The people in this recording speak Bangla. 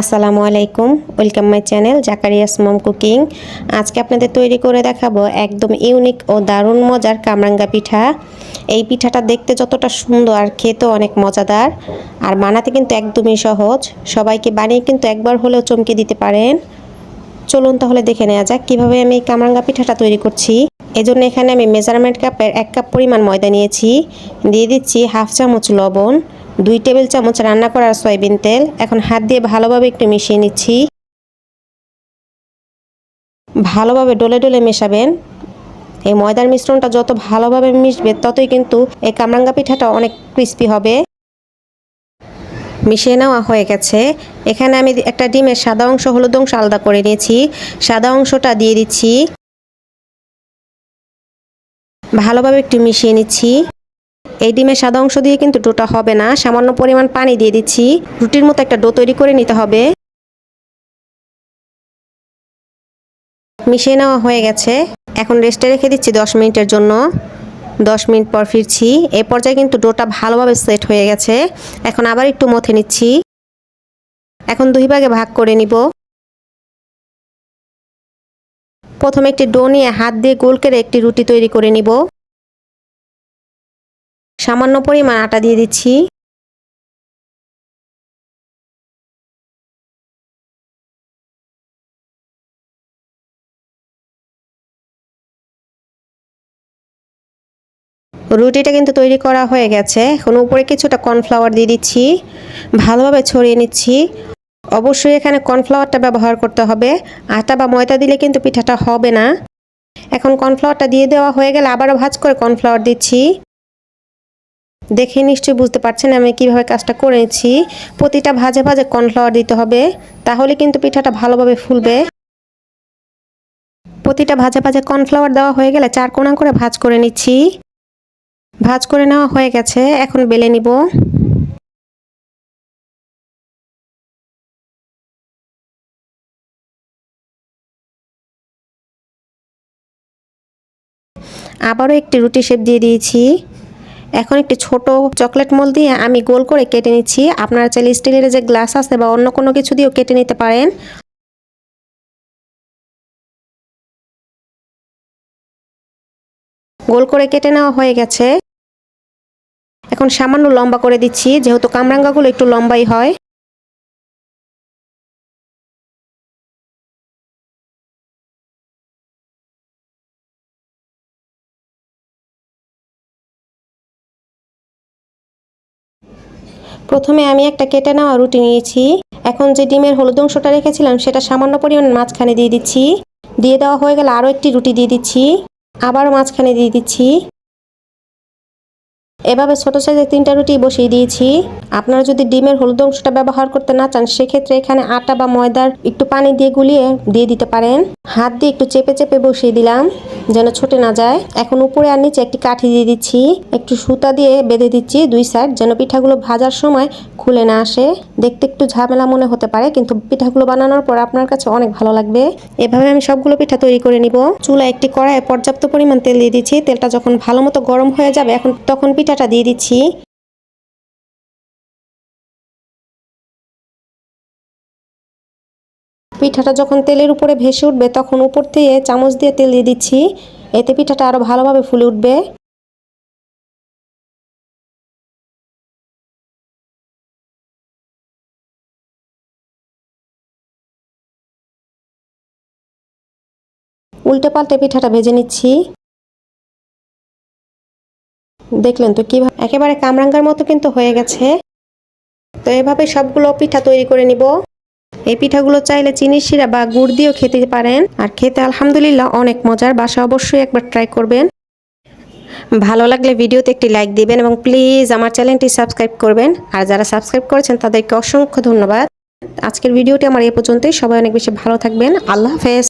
আসসালামু আলাইকুম, welcome my channel Zakaria's mom cooking. আজকে আপনাদের তৈরি করে দেখাবো একদম ইউনিক ও দারুণ মজার কামরাঙ্গা পিঠা। এই পিঠাটা দেখতে যতটা সুন্দর আর খেতেও অনেক মজাদার আর বানাতে কিন্তু একদমই সহজ। সবাইকে বানিয়ে কিন্তু একবার হলেও চমকে দিতে পারেন। চলুন তাহলে দেখে নেওয়া যাক কীভাবে আমি কামরাঙ্গা পিঠাটা তৈরি করছি। এজন্য এখানে আমি মেজারমেন্ট কাপের এক কাপ পরিমাণ ময়দা নিয়েছি। দিয়ে দিচ্ছি হাফ চামচ লবণ। দুই টেবিল চামচ রান্না করার সয়াবিন তেল। এখন হাত দিয়ে ভালোভাবে একটু মিশিয়ে নিচ্ছি। ভালোভাবে ডলে ডলে মেশাবেন। এই ময়দার মিশ্রণটা যত ভালোভাবে মিশবে, ততই কিন্তু এই কামরাঙ্গা পিঠাটা অনেক ক্রিস্পি হবে। মিশিয়ে নেওয়া হয়ে গেছে। এখানে আমি একটা ডিমের সাদা অংশ, হলুদ অংশ আলাদা করে নিয়েছি। সাদা অংশটা দিয়ে দিচ্ছি। ভালোভাবে একটু মিশিয়ে নিচ্ছি। এই ডিমের সাদা অংশ দিয়ে কিন্তু ডোটা হবে না। সামান্য পরিমাণ পানি দিয়ে দিচ্ছি। রুটির মতো একটা ডো তৈরি করে নিতে হবে। মিশিয়ে নেওয়া হয়ে গেছে। এখন রেস্টে রেখে দিচ্ছি দশ মিনিটের জন্য। দশ মিনিট পর ফিরছি। এ পর্যায়ে কিন্তু ডোটা ভালোভাবে সেট হয়ে গেছে। এখন আবার একটু মথে নিচ্ছি। এখন দুই ভাগে ভাগ করে নিব। প্রথমে একটি ডো নিয়ে হাত দিয়ে গোল করে একটি রুটি তৈরি করে নিব। সামান্য পরিমাণ আটা দিয়ে দিচ্ছি। রুটিটা কিন্তু তৈরি করা হয়ে গেছে। এখন উপরে কিছুটা কর্নফ্লাওয়ার দিয়ে দিচ্ছি। ভালোভাবে ছড়িয়ে নিচ্ছি। অবশ্যই এখানে কর্নফ্লাওয়ারটা ব্যবহার করতে হবে। আটা বা ময়দা দিলে কিন্তু পিঠাটা হবে না। এখন কর্নফ্লাওয়ারটা দিয়ে দেওয়া হয়ে গেলে আবারও ভাজ করে কর্নফ্লাওয়ার দিচ্ছি। দেখে নিশ্চয়ই বুঝতে পারছেন আমি কীভাবে কাজটা করেছি। প্রতিটা ভাজে ভাজে কর্নফ্লাওয়ার দিতে হবে, তাহলে কিন্তু পিঠাটা ভালোভাবে ফুলবে। প্রতিটা ভাজে ভাজে কর্নফ্লাওয়ার দেওয়া হয়ে গেলে চার কোনা করে ভাজ করে নিচ্ছি। ভাজ করে নেওয়া হয়ে গেছে, এখন বেলে নিব। আবারও একটি রুটি শেপ দিয়ে দিয়েছি। এখন একটি ছোট চকলেট মোল দিয়ে আমি গোল করে কেটে নিচ্ছি। আপনারা চাইলে স্টিলের যে গ্লাস আছে বা অন্য কোনো কিছু দিয়েও কেটে নিতে পারেন। গোল করে কেটে নেওয়া হয়ে গেছে। এখন সামান্য লম্বা করে দিচ্ছি, যেহেতু কামরাঙ্গাগুলো একটু লম্বাই হয়। প্রথমে আমি একটা কেটে নেওয়া রুটি নিয়েছি। এখন যে ডিমের হলুদ অংশটা রেখেছিলাম, সেটা সামান্য পরিমাণ মাঝখানে দিয়ে দিচ্ছি। দিয়ে দেওয়া হয়ে গেলে আরও একটি রুটি দিয়ে দিচ্ছি। আবারও মাঝখানে দিয়ে দিচ্ছি। এভাবে ছোটো সাইজের তিনটা রুটি বসিয়ে দিয়েছি। আপনারা যদি ডিমের হলুদ অংশটা ব্যবহার করতে না চান, সেক্ষেত্রে এখানে আটা বা ময়দার একটু পানি দিয়ে গুলিয়ে দিয়ে দিতে পারেন। হাত দিয়ে একটু চেপে চেপে বসিয়ে দিলাম। যেন ছোটে না যায়। এখন উপরে আর নিচে একটি কাঠি দিয়ে দিচ্ছি। একটু সুতা দিয়ে বেঁধে দিচ্ছি দুই সাইড যেন পিঠাগুলো ভাজার সময় খুলে না আসে। দেখতে একটু ঝামেলা মনে হতে পারে, কিন্তু পিঠাগুলো বানানোর পর আপনার কাছে অনেক ভালো লাগবে। এভাবে আমি সবগুলো পিঠা তৈরি করে নিব। চুলা একটি কড়াইয়ে পর্যাপ্ত পরিমাণ তেল দিয়ে দিচ্ছি। তেলটা যখন ভালো মতো গরম হয়ে যাবে, এখন তখন পিঠাটা দিয়ে দিচ্ছি। পিঠাটা যখন তেলের উপরে ভেসে উঠবে, তখন উপর থেকে চামচ দিয়ে তেল দিয়ে দিচ্ছি। এতে পিঠাটা আরও ভালোভাবে ফুলে উঠবে। উল্টে পাল্টে পিঠাটা ভেজে নিচ্ছি। দেখলেন তো কীভাবে? একেবারে কামরাঙ্গার মতো কিন্তু হয়ে গেছে। তো এভাবে সবগুলো পিঠা তৈরি করে নিব। এই পিঠাগুলো চাইলে চিনির শিরা বা গুড় দিয়েও খেতে পারেন। আর খেতে আলহামদুলিল্লাহ অনেক মজার, বাসা অবশ্যই একবার ট্রাই করবেন। ভালো লাগলে ভিডিওতে একটি লাইক দিবেন এবং প্লিজ আমার চ্যানেলটি সাবস্ক্রাইব করবেন। আর যারা সাবস্ক্রাইব করেছেন তাদেরকে অসংখ্য ধন্যবাদ। আজকের ভিডিওটি আমার এ পর্যন্তই। সবাই অনেক বেশি ভালো থাকবেন। আল্লাহ হাফেজ।